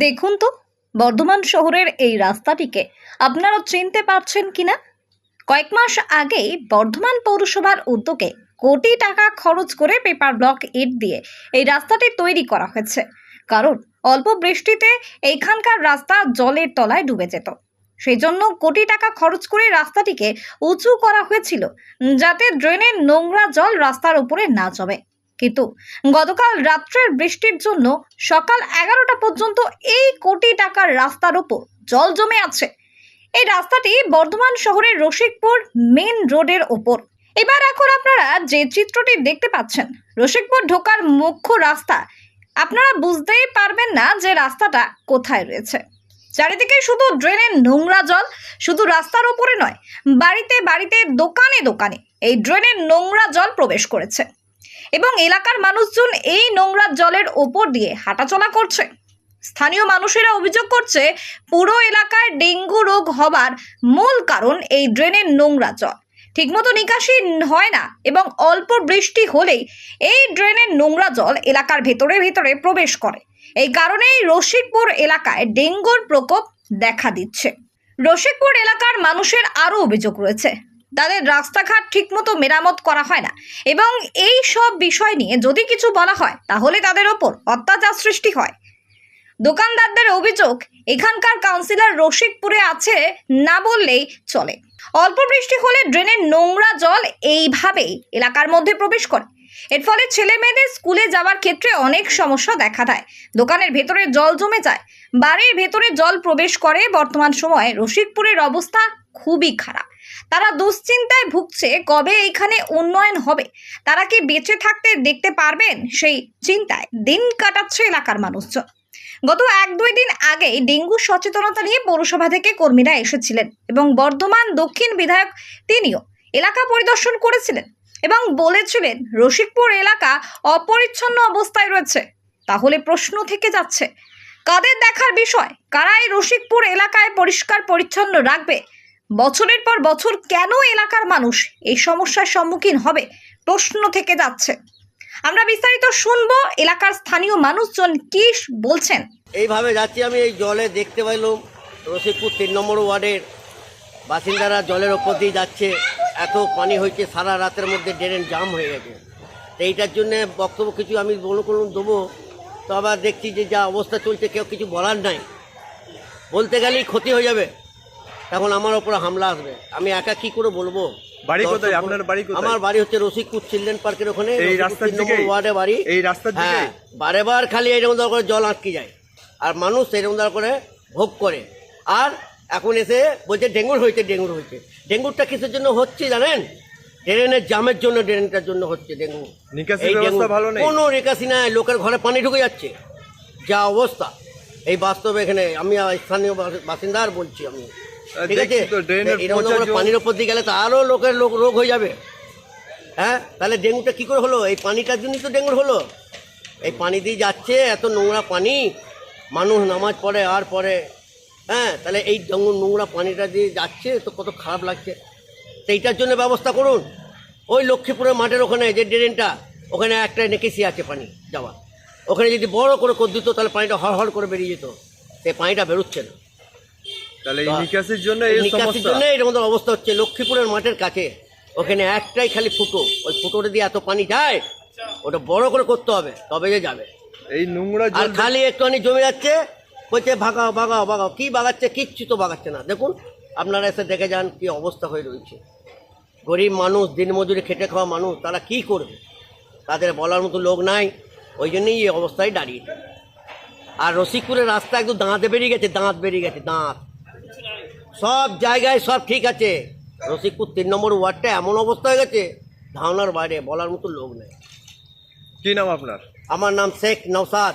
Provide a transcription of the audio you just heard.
দেখুন তো, বর্ধমান শহরের এই রাস্তাটিকে আপনারা চিনতে পারছেন কিনা? কয়েক মাস আগেই বর্ধমান পৌরসভার উদ্যোগে কোটি টাকা খরচ করে পেপার ব্লক ইট দিয়ে এই রাস্তাটি তৈরি করা হয়েছে। কারণ অল্প বৃষ্টিতে এইখানকার রাস্তা জলের তলায় ডুবে যেত। সেই জন্য কোটি টাকা খরচ করে রাস্তাটিকে উঁচু করা হয়েছিল, যাতে ড্রেনের নোংরা জল রাস্তার উপরে না জমে। কিন্তু গতকাল রাত্রের বৃষ্টির জন্য সকাল এগারোটা পর্যন্ত এই কোটি টাকার রাস্তার ওপর জল জমে আছে। এই রাস্তাটি বর্ধমান শহরের রসিকপুর মেন রোডের ওপর এবার এখন আপনারা যে চিত্রটি দেখতে পাচ্ছেন, রসিকপুর ঢোকার মুখ্য রাস্তা, আপনারা বুঝতেই পারবেন না যে রাস্তাটা কোথায় রয়েছে। চারিদিকে শুধু ড্রেনের নোংরা জল, শুধু রাস্তার ওপরে নয়, বাড়িতে বাড়িতে দোকানে দোকানে এই ড্রেনের নোংরা জল প্রবেশ করেছে। এবং এলাকার মানুষজন এই নোংরা জলের ওপর দিয়ে হাঁটাচলা করছে। স্থানীয় মানুষেরা অভিযোগ করছে, পুরো এলাকায় ডেঙ্গু রোগ হবার মূল কারণ এই ড্রেনের নোংরা জল। ঠিকমতো নিকাশি হয় না এবং অল্প বৃষ্টি হলেই এই ড্রেনের নোংরা জল এলাকার ভেতরে ভেতরে প্রবেশ করে। এই কারণেই রশিকপুর এলাকায় ডেঙ্গুর প্রকোপ দেখা দিচ্ছে। রসিকপুর এলাকার মানুষের আরও অভিযোগ রয়েছে। তাদের রাস্তাঘাট ঠিকমতো মেরামত করা হয় না। এবং এই সব বিষয় নিয়ে যদি কিছু বলা হয়, তাহলে তাদের ওপর অত্যাচার সৃষ্টি হয়। দোকানদারদের অভিযোগ, এখানকার কাউন্সিলর রসিকপুরে আছে না বললেই চলে। অল্প বৃষ্টি হলে ড্রেনের নোংরা জল এইভাবেই এলাকার মধ্যে প্রবেশ করে। এর ফলে ছেলে মেয়েদের স্কুলে যাওয়ার ক্ষেত্রে অনেক সমস্যা দেখা দেয়। দোকানের ভেতরে জল জমে যায়। বাড়ির ভেতরে জল প্রবেশ করে বর্তমান সময়ে। রসিকপুরের অবস্থা খুবই খারাপ। তারা দুশ্চিন্তায় ভুগছে কবে এইখানে উন্নয়ন হবে? তারা কি বেঁচে থাকতে দেখতে পারবেন? সেই চিন্তায় দিন কাটাচ্ছে এলাকার মানুষজন। গত এক দুই দিন আগেই ডেঙ্গু সচেতনতা নিয়ে পৌরসভা থেকে কর্মীরা এসেছিলেন এবং বর্ধমান দক্ষিণ বিধায়ক তিনিও এলাকা পরিদর্শন করেছিলেন এবং বলেছিলেন, রসিকপুর এলাকা অপরিচ্ছন্ন অবস্থায় রয়েছে। তাহলে প্রশ্ন থেকে যাচ্ছে, কাদের দেখার বিষয়? কারা এই রসিকপুর এলাকায় পরিষ্কার পরিচ্ছন্ন রাখবে? বছরের পর বছর কেন এলাকার মানুষ এই সমস্যার সম্মুখীন হবে? প্রশ্ন থেকে যাচ্ছে। আমরা বিস্তারিত শুনব এলাকার স্থানীয় মানুষজন কি বলছেন? এইভাবে যাচ্ছি আমি, এই জলে দেখতে পাইলাম রসিকপুর তিন নম্বর ওয়ার্ডের বাসিন্দারা জলের ওপর দিয়ে যাচ্ছে। এত পানি হয়েছে, সারা রাতের মধ্যে ড্রেন জাম হয়ে গেছে। তো এইটার জন্য বক্তব্য কিছু আমি মনে করুন, দেবো। তো আবার দেখছি যে যা অবস্থা চলছে, কেউ কিছু বলার নাই। বলতে গেলেই ক্ষতি হয়ে যাবে। তখন আমার ওপর হামলা আসবে। আমি একা কি করে বলব? বাড়ি কোথায়? আপনার বাড়ি কোথায়? আমার বাড়ি হচ্ছে রসিকপুর চিলড্রেন পার্কের ওখানে এই রাস্তার ওয়ার্ডে বাড়ি। এই রাস্তার হ্যাঁ বারে বার খালি এরকম দর করে জল আটকে যায়। আর মানুষ এরকম দর করে ভোগ করে। আর এখন এসে বলছে ডেঙ্গুর হয়েছে ডেঙ্গুর হয়েছে। ডেঙ্গুরটা কিসের জন্য হচ্ছে জানেন? ড্রেনের জামের জন্য ড্রেনটার জন্য হচ্ছে ডেঙ্গু। ভালো নেই? কোনো নিকাশি নাই লোকের ঘরে পানি ঢুকে যাচ্ছে। যা অবস্থা। এই বাস্তবে এখানে আমি স্থানীয় বাস- বাসিন্দার বলছি আমি। ঠিক আছে? এরকম পানির ওপর দিয়ে গেলে তো আরও লোকের লোক রোগ হয়ে যাবে। হ্যাঁ? তাহলে ডেঙ্গুটা কি করে হলো? এই পানিটার জন্যই তো ডেঙ্গুর হলো। এই পানি দিয়ে যাচ্ছে এত নোংরা পানি। মানুষ নামাজ পড়ে আর পরে হ্যাঁ? তাহলে এই নোংরা পানিটা দিয়ে যাচ্ছে তো কত খারাপ লাগছে। তো এইটার জন্য ব্যবস্থা করুন। ওই লক্ষ্মীপুরের মাঠের ওখানে যে ড্রেনটা ওখানে একটা নেকেসি আছে পানি যাওয়া ওখানে যদি বড় করে করে দিত তাহলে পানিটা হর হর করে বেরিয়ে যেত। সেই পানিটা বেরোচ্ছে না। তাহলে এই নিকাশির জন্য এই নিকাশির জন্য এরকম অবস্থা হচ্ছে। লক্ষ্মীপুরের মাঠের কাছে ওখানে একটাই খালি ফুটো। ওই ফুটোটা দিয়ে এত পানি যায় ওটা বড় করে করতে হবে তবে যে যাবে। এই নোংরা আর খালি একটুখানি জমে যাচ্ছে বলছে ভাগাও ভাগাও ভাগাও। কি বাগাচ্ছে কিচ্ছু তো বাগাচ্ছে না। দেখুন আপনারা এসে দেখে যান কি অবস্থা হয়ে রয়েছে। গরিব মানুষ দিনমজুরি খেটে খাওয়া মানুষ তারা কি করবে? তাদের বলার মতো লোক নাই ওই জন্যই এই অবস্থায় দাঁড়িয়েছে আর রসিকপুরের রাস্তা একদম দাঁতে বেরিয়ে গেছে দাঁত বেরিয়ে গেছে দাঁত। সব জায়গায় সব ঠিক আছে। রসিকপুর তিন নম্বর ওয়ার্ডটা এমন অবস্থা হয়ে গেছে ধারণার বাইরে বলার মতো লোক নেই। কি নাম আপনার? আমার নাম শেখ নওসাদ